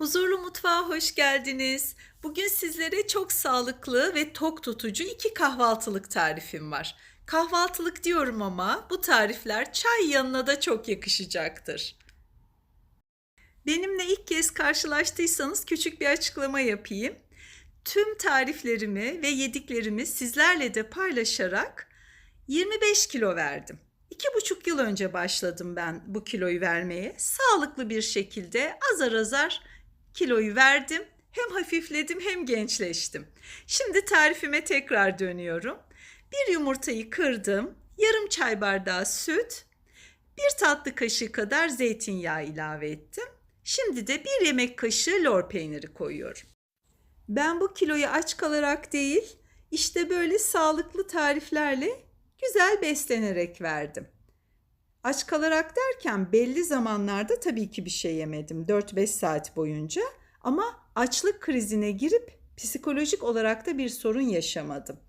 Huzurlu Mutfağa hoş geldiniz. Bugün sizlere çok sağlıklı ve tok tutucu iki kahvaltılık tarifim var. Kahvaltılık diyorum ama bu tarifler çay yanına da çok yakışacaktır. Benimle ilk kez karşılaştıysanız küçük bir açıklama yapayım. Tüm tariflerimi ve yediklerimi sizlerle de paylaşarak 25 kilo verdim. İki buçuk yıl önce başladım ben bu kiloyu vermeye. Sağlıklı bir şekilde azar azar kiloyu verdim. Hem hafifledim hem gençleştim. Şimdi tarifime tekrar dönüyorum. Bir yumurtayı kırdım. Yarım çay bardağı süt, bir tatlı kaşığı kadar zeytinyağı ilave ettim. Şimdi de bir yemek kaşığı lor peyniri koyuyorum. Ben bu kiloyu aç kalarak değil, işte böyle sağlıklı tariflerle güzel beslenerek verdim. Aç kalarak derken belli zamanlarda tabii ki bir şey yemedim 4-5 saat boyunca ama açlık krizine girip psikolojik olarak da bir sorun yaşamadım.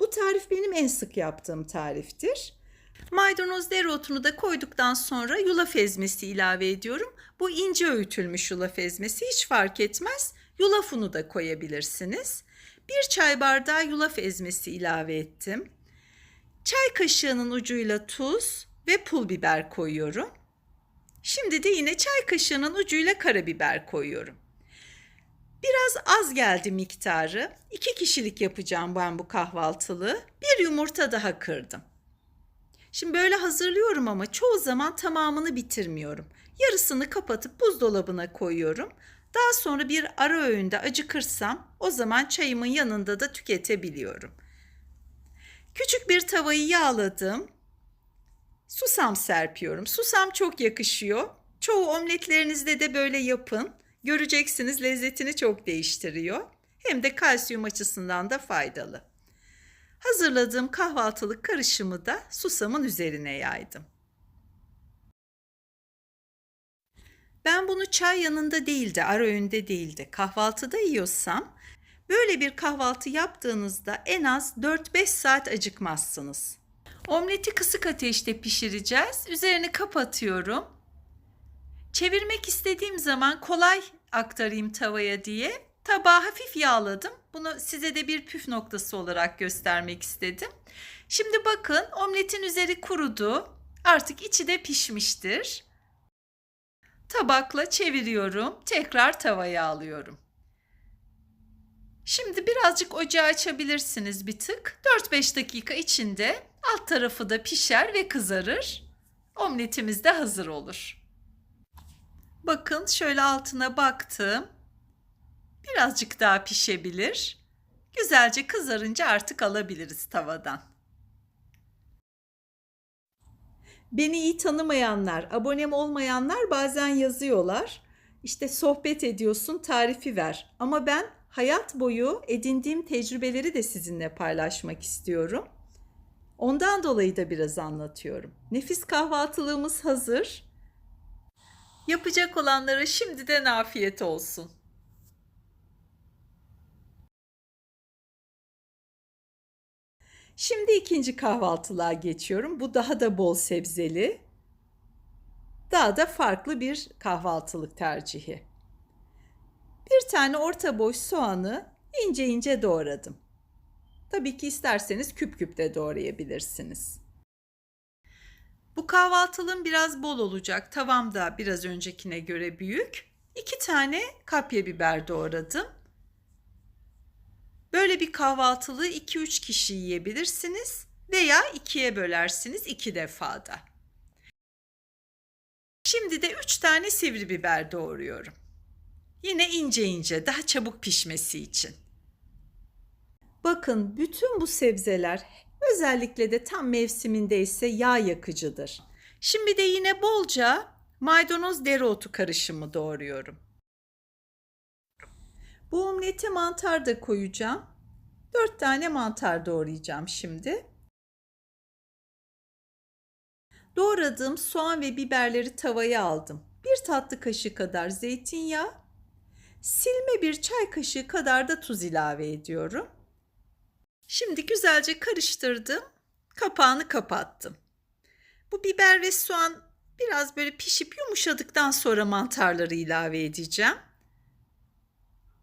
Bu tarif benim en sık yaptığım tariftir. Maydanoz dereotunu da koyduktan sonra yulaf ezmesi ilave ediyorum. Bu ince öğütülmüş yulaf ezmesi hiç fark etmez. Yulaf unu da koyabilirsiniz. Bir çay bardağı yulaf ezmesi ilave ettim. Çay kaşığının ucuyla tuz ve pul biber koyuyorum. Şimdi de yine çay kaşığının ucuyla karabiber koyuyorum. Biraz az geldi miktarı. İki kişilik yapacağım ben bu kahvaltılığı. Bir yumurta daha kırdım. Şimdi böyle hazırlıyorum ama çoğu zaman tamamını bitirmiyorum. Yarısını kapatıp buzdolabına koyuyorum. Daha sonra bir ara öğünde acıkırsam o zaman çayımın yanında da tüketebiliyorum. Küçük bir tavayı yağladım. Susam serpiyorum. Susam çok yakışıyor. Çoğu omletlerinizde de böyle yapın. Göreceksiniz lezzetini çok değiştiriyor. Hem de kalsiyum açısından da faydalı. Hazırladığım kahvaltılık karışımı da susamın üzerine yaydım. Ben bunu çay yanında değildi, ara öğünde değildi. Kahvaltıda yiyorsam böyle bir kahvaltı yaptığınızda en az 4-5 saat acıkmazsınız. Omleti kısık ateşte pişireceğiz. Üzerini kapatıyorum. Çevirmek istediğim zaman kolay aktarayım tavaya diye tabağı hafif yağladım. Bunu size de bir püf noktası olarak göstermek istedim. Şimdi bakın omletin üzeri kurudu. Artık içi de pişmiştir. Tabakla çeviriyorum. Tekrar tavaya alıyorum. Şimdi birazcık ocağı açabilirsiniz bir tık. 4-5 dakika içinde alt tarafı da pişer ve kızarır. Omletimiz de hazır olur. Bakın şöyle altına baktım. Birazcık daha pişebilir. Güzelce kızarınca artık alabiliriz tavadan. Beni iyi tanımayanlar, abonem olmayanlar bazen yazıyorlar. İşte sohbet ediyorsun, tarifi ver. Ama ben hayat boyu edindiğim tecrübeleri de sizinle paylaşmak istiyorum. Ondan dolayı da biraz anlatıyorum. Nefis kahvaltılığımız hazır. Yapacak olanlara şimdiden afiyet olsun. Şimdi ikinci kahvaltılığa geçiyorum. Bu daha da bol sebzeli. Daha da farklı bir kahvaltılık tercihi. Bir tane orta boy soğanı ince ince doğradım. Tabii ki isterseniz küp küp de doğrayabilirsiniz. Bu kahvaltılığım biraz bol olacak. Tavam da biraz öncekine göre büyük. İki tane kapya biber doğradım. Böyle bir kahvaltılığı 2-3 kişi yiyebilirsiniz veya ikiye bölersiniz iki defada. Şimdi de 3 tane sivri biber doğruyorum. Yine ince ince daha çabuk pişmesi için. Bakın bütün bu sebzeler özellikle de tam mevsiminde ise yağ yakıcıdır. Şimdi de yine bolca maydanoz dereotu karışımı doğruyorum. Bu omlete mantar da koyacağım. 4 tane mantar doğrayacağım şimdi. Doğradığım soğan ve biberleri tavaya aldım. Bir tatlı kaşığı kadar zeytinyağı, silme bir çay kaşığı kadar da tuz ilave ediyorum. Şimdi güzelce karıştırdım. Kapağını kapattım. Bu biber ve soğan biraz böyle pişip yumuşadıktan sonra mantarları ilave edeceğim.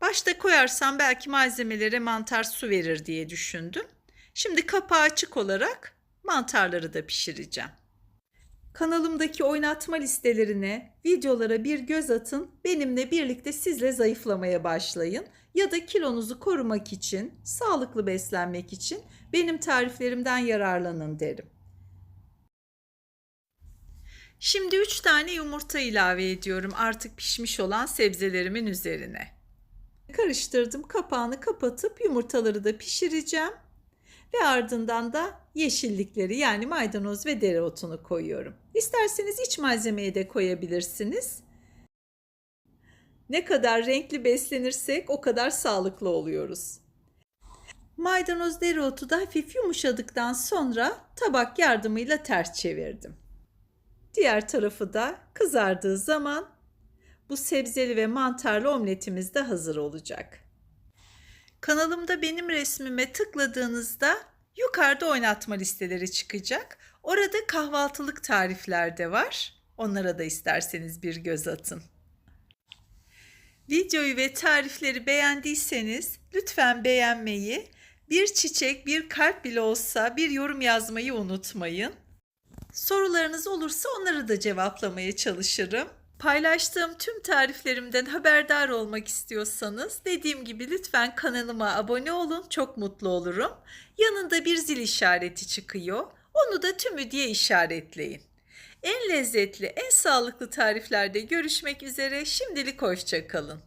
Başta koyarsam belki malzemelere mantar su verir diye düşündüm. Şimdi kapağı açık olarak mantarları da pişireceğim. Kanalımdaki oynatma listelerine, videolara bir göz atın. Benimle birlikte sizle zayıflamaya başlayın. Ya da kilonuzu korumak için, sağlıklı beslenmek için benim tariflerimden yararlanın derim. Şimdi 3 tane yumurta ilave ediyorum artık pişmiş olan sebzelerimin üzerine. Karıştırdım. Kapağını kapatıp yumurtaları da pişireceğim. Ve ardından da yeşillikleri yani maydanoz ve dereotunu koyuyorum. İsterseniz iç malzemeyi de koyabilirsiniz. Ne kadar renkli beslenirsek o kadar sağlıklı oluyoruz. Maydanoz dereotu da hafif yumuşadıktan sonra tabak yardımıyla ters çevirdim. Diğer tarafı da kızardığı zaman bu sebzeli ve mantarlı omletimiz de hazır olacak. Kanalımda benim resmime tıkladığınızda yukarıda oynatma listeleri çıkacak. Orada kahvaltılık tarifler de var. Onlara da isterseniz bir göz atın. Videoyu ve tarifleri beğendiyseniz lütfen beğenmeyi, bir çiçek, bir kalp bile olsa bir yorum yazmayı unutmayın. Sorularınız olursa onları da cevaplamaya çalışırım. Paylaştığım tüm tariflerimden haberdar olmak istiyorsanız dediğim gibi lütfen kanalıma abone olun. Çok mutlu olurum. Yanında bir zil işareti çıkıyor. Onu da tümü diye işaretleyin. En lezzetli, en sağlıklı tariflerde görüşmek üzere. Şimdilik hoşça kalın.